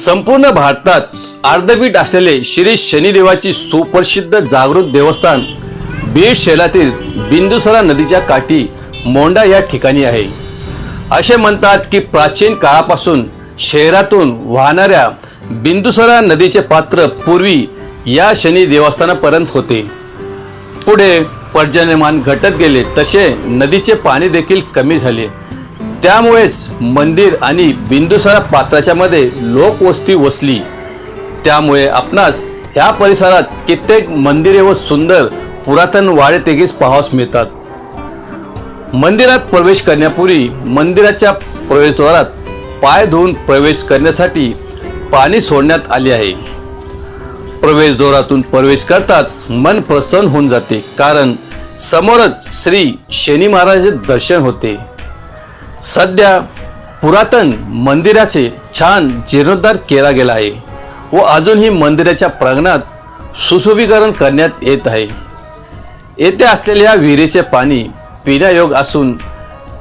संपूर्ण भारतात अर्धपीठ असलेले श्री शनिदेवाची सुप्रसिद्ध जागृत देवस्थान बीड शहरातील बिंदुसरा नदीच्या काठी मोंडा या ठिकाणी आहे. असे म्हणतात की प्राचीन काळापासून शहरातून वाहणाऱ्या बिंदुसरा नदीचे पात्र पूर्वी या शनी देवस्थानापर्यंत होते. पुढे पर्जन्यमान घटत गेले तसे नदीचे पाणी देखील कमी झाले. त्यामुळेच मंदिर आणि बिंदुसारा पात्राच्या मध्ये लोकवस्ती वसली. त्यामुळे आपणास ह्या परिसरात कित्येक मंदिरे व सुंदर पुरातन वाडे तेगीस पाहावस मिळतात. मंदिरात प्रवेश करण्यापूर्वी मंदिराच्या प्रवेशद्वारात पाय धुवून प्रवेश करण्यासाठी पाणी सोडण्यात आले आहे. प्रवेशद्वारातून प्रवेश करताच मन प्रसन्न होऊन जाते कारण समोरच श्री शनी महाराजांचे दर्शन होते. सध्या पुरातन मंदिराचे छान जीर्णोद्धार केला गेला आहे व अजूनही मंदिराच्या प्रांगणात सुशोभीकरण करण्यात येत आहे. येथे असलेल्या विहिरीचे पाणी पिण्यायोग असून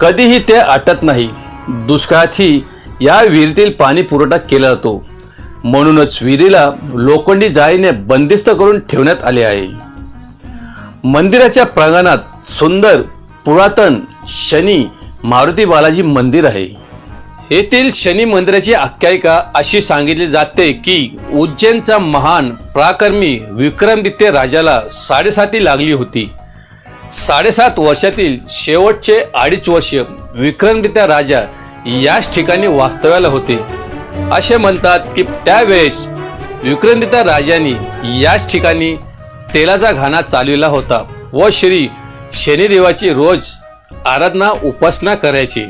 कधीही ते आटत नाही. दुष्काळातही या विहिरीतील पाणी पुरवठा केला जातो. म्हणूनच विहिरीला लोखंडी जाळीने बंदिस्त करून ठेवण्यात आले आहे. मंदिराच्या प्रांगणात सुंदर पुरातन शनी मारुती बालाजी मंदिर आहे. येथील शनी मंदिराची आख्यायिका अशी सांगितली जाते की उज्जैनचा महान प्राकर्मी विक्रमदित्य राजाला साडेसाती लागली होती. साडेसात वर्षातील शेवटचे अडीच वर्ष विक्रमदित्य राजा याच ठिकाणी वास्तव्याला होते. असे म्हणतात की त्यावेळेस विक्रमदित्य राजांनी याच ठिकाणी तेलाचा घाणा चालविला होता व श्री शनिदेवाची रोज आराधना उपासना करायची.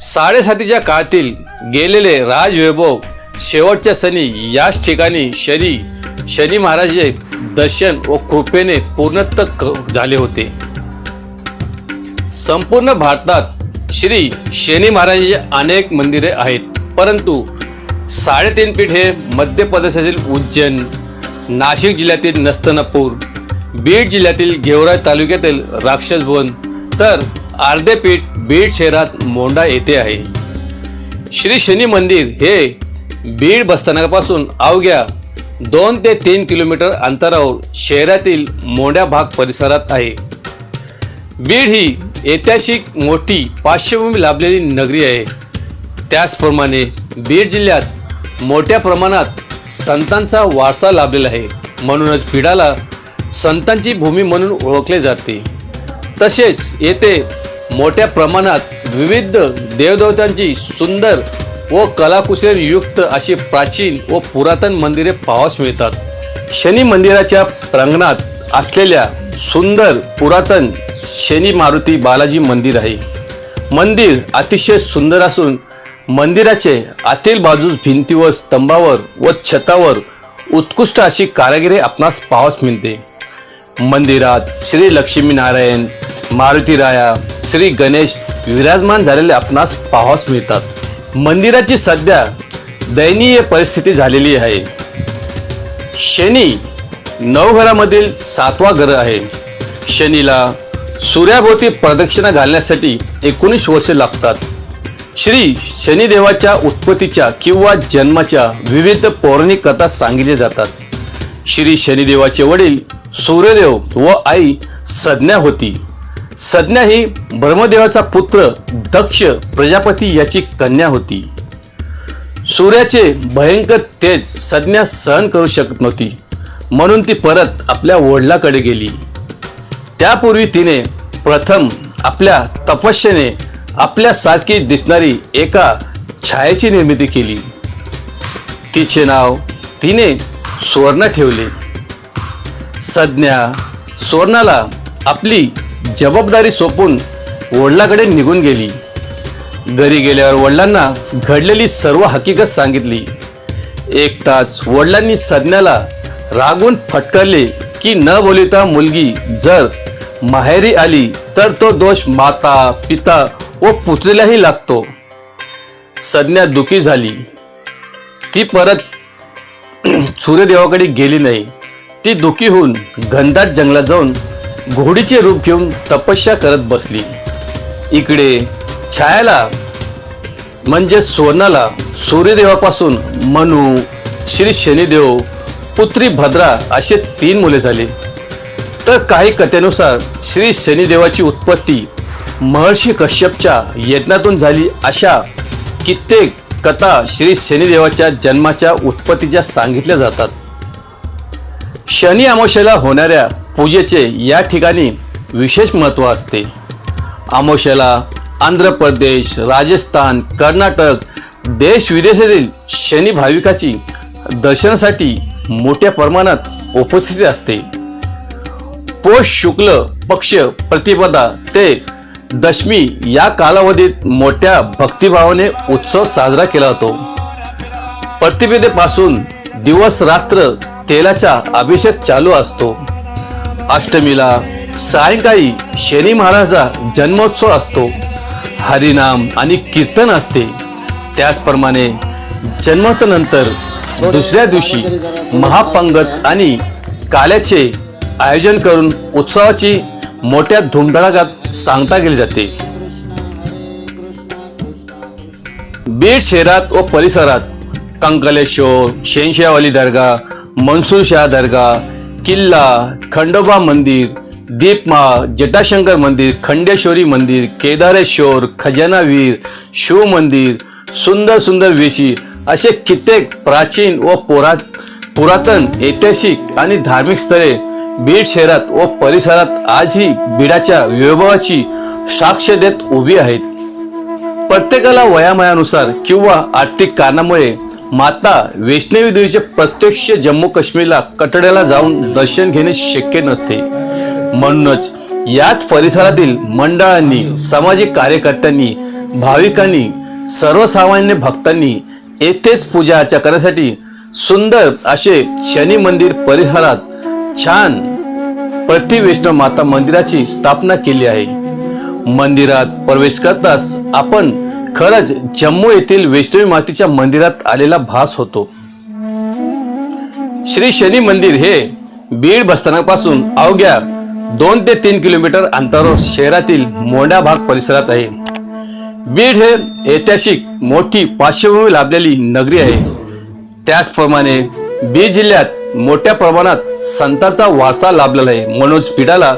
साडेसातीच्या काळातील गेलेले राजवैभव शेवटच्या सणी याच ठिकाणी शनी शनी महाराजचे दर्शन व कृपेने पूर्णत्व झाले होते. संपूर्ण भारतात श्री शनी महाराजांचे अनेक मंदिरे आहेत. परंतु साडेतीन पीठ हे मध्य प्रदेशातील उज्जैन नाशिक जिल्ह्यातील नस्तनापूर बीड जिल्ह्यातील गेवराई तालुक्यातील राक्षसभवन तर अर्धे पीठ बीड शहरात मोंडा येथे आहे. श्री शनी मंदिर हे बीड बसस्थानकापासून अवघ्या दोन ते तीन किलोमीटर अंतरावर शहरातील मोंड्या भाग परिसरात आहे. बीड ही ऐतिहासिक मोठी पार्श्वभूमी लाभलेली नगरी आहे. त्याचप्रमाणे बीड जिल्ह्यात मोठ्या प्रमाणात संतांचा वारसा लाभलेला आहे. म्हणूनच बीडाला संतांची भूमी म्हणून ओळखले जाते. तसेच येथे मोठ्या प्रमाणात विविध देवदेवतांची सुंदर व कलाकुसर युक्त अशी प्राचीन व पुरातन मंदिरे पाहावस मिळतात. शनी मंदिराच्या प्रांगणात असलेल्या सुंदर पुरातन शनी मारुती बालाजी मंदिर आहे. मंदिर अतिशय सुंदर असून मंदिराचे आतील बाजूस भिंतीवर स्तंभावर व छतावर उत्कृष्ट अशी कारागिरी आपणास पाहावस मिळते. मंदिरात श्री लक्ष्मीनारायण मारुतीराया श्री गणेश विराजमान झालेले आपणास पाहावस मिळतात. मंदिराची सध्या दयनीय परिस्थिती झालेली आहे. शनी नवघरामधील सातवा ग्रह आहे. शनीला सूर्याभोवती प्रदक्षिणा घालण्यासाठी एकोणीस वर्षे लागतात. श्री शनिदेवाच्या उत्पत्तीच्या किंवा जन्माच्या विविध पौराणिक कथा सांगितल्या जातात. श्री शनिदेवाचे वडील सूर्यदेव व आई सज्ञा होती. सज्ञा ही ब्रह्मदेवाचा पुत्र दक्ष प्रजापती याची कन्या होती. सूर्याचे भयंकर तेज सज्ञा सहन करू शकत नव्हती. म्हणून ती परत आपल्या वडिलाकडे गेली. त्यापूर्वी तिने प्रथम आपल्या तपस्येने आपल्यासारखी दिसणारी एका छायेची निर्मिती केली. तिचे नाव तिने सुवर्ण ठेवले. सज्ञा सुवर्णाला आपली जबाबदारी सोपून वडिलाकडे निघून गेली. घरी गेल्यावर वडिलांना घडलेली सर्व हकीकत सांगितली. एक तास वडिलांनी सज्ञाला रागून फटकारले की न बोलिता मुलगी जर माहेरी आली तर तो दोष माता पिता व पुतळीलाही लागतो. सज्ञा दुखी झाली. ती परत सूर्यदेवाकडे गेली नाही. ती दुखी होऊन घनदाट जंगलात जाऊन घोडीचे रूप घेऊन तपस्या करत बसली. इकडे छायाला म्हणजे सोनाला सूर्यदेवापासून मनू श्री शनिदेव पुत्री भद्रा असे तीन मुले झाली. तर काही कथेनुसार श्री शनिदेवाची उत्पत्ती महर्षी कश्यपच्या यज्ञातून झाली अशा कित्येक कथा श्री शनिदेवाच्या जन्माच्या उत्पत्तीच्या सांगितल्या जातात. शनी अमावस्येला होणाऱ्या पूजेचे या ठिकाणी विशेष महत्त्व असते. अमावस्येला आंध्र प्रदेश राजस्थान कर्नाटक देश विदेशातील शनी भाविकाची दर्शनासाठी मोठ्या प्रमाणात उपस्थिती असते. पोष शुक्ल पक्ष प्रतिपदा ते दशमी या कालावधीत मोठ्या भक्तिभावाने उत्सव साजरा केला जातो. प्रतिपदेपासून दिवस रात्र तेलाचा अभिषेक चालू असतो. अष्टमीला सायंकाळी शनी महाराजा जन्मोत्सव असतो. हरिनाम आणि कीर्तन असते. त्याचप्रमाणे जन्मतनंतर दुसऱ्या दिवशी महापंगत आणि काल्याचे आयोजन करून उत्सवाची मोठ्या धुमधडाकात सांगता केली जाते. बीड शहरात व परिसरात कंकलेश्वर शेनशाहवाली दर्गा मनसूरशाह दर्गा किल्ला खंडोबा मंदिर दीपमा जटाशंकर मंदिर खंडेश्वरी मंदिर केदारेश्वर खजानावीर शिव मंदिर सुंदर सुंदर वेशी असे कित्येक प्राचीन व पुरा पुरातन ऐतिहासिक आणि धार्मिक स्थळे बीड शहरात व परिसरात आजही बीडाच्या वैभवाची साक्ष देत उभी आहेत. प्रत्येकाला वयामयानुसार किंवा आर्थिक कारणामुळे माता वैष्णवी देवीचे प्रत्यक्ष जम्मू काश्मीरला कटड्याला जाऊन दर्शन घेणे शक्य नसते. म्हणूनच याच परिसरातील मंडळांनी सामाजिक कार्यकर्त्यांनी भाविकांनी सर्वसामान्य भक्तांनी येथेच पूजा अर्चा करण्यासाठी सुंदर असे शनी मंदिर परिसरात छान प्रतिवैष्णव माता मंदिराची स्थापना केली आहे. मंदिरात प्रवेश करताच आपण खरंच जम्मू येथील वैष्णवी मातेच्या मंदिरात आलेला भास होतो. श्री शनी मंदिर हे बीड बसस्थानकापासून अवघ्या दोन ते तीन किलोमीटर अंतरावर शहरातील मोंडा भाग परिसरात आहे. बीड हे ऐतिहासिक मोठी पार्श्वभूमी लाभलेली नगरी आहे. त्याचप्रमाणे बीड जिल्ह्यात मोठ्या प्रमाणात संतांचा वारसा लाभलेला आहे. म्हणून बीडाला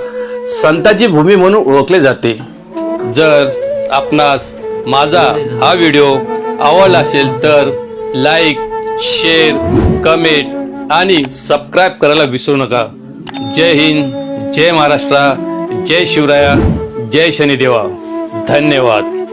संताची भूमी म्हणून ओळखले जाते. जर आपणास माझा हा व्हिडिओ आवडला असेल तर लाईक शेअर कमेंट आणि सबस्क्राईब करायला विसरू नका. जय हिंद जय महाराष्ट्र जय शिवराया जय शनिदेवा. धन्यवाद.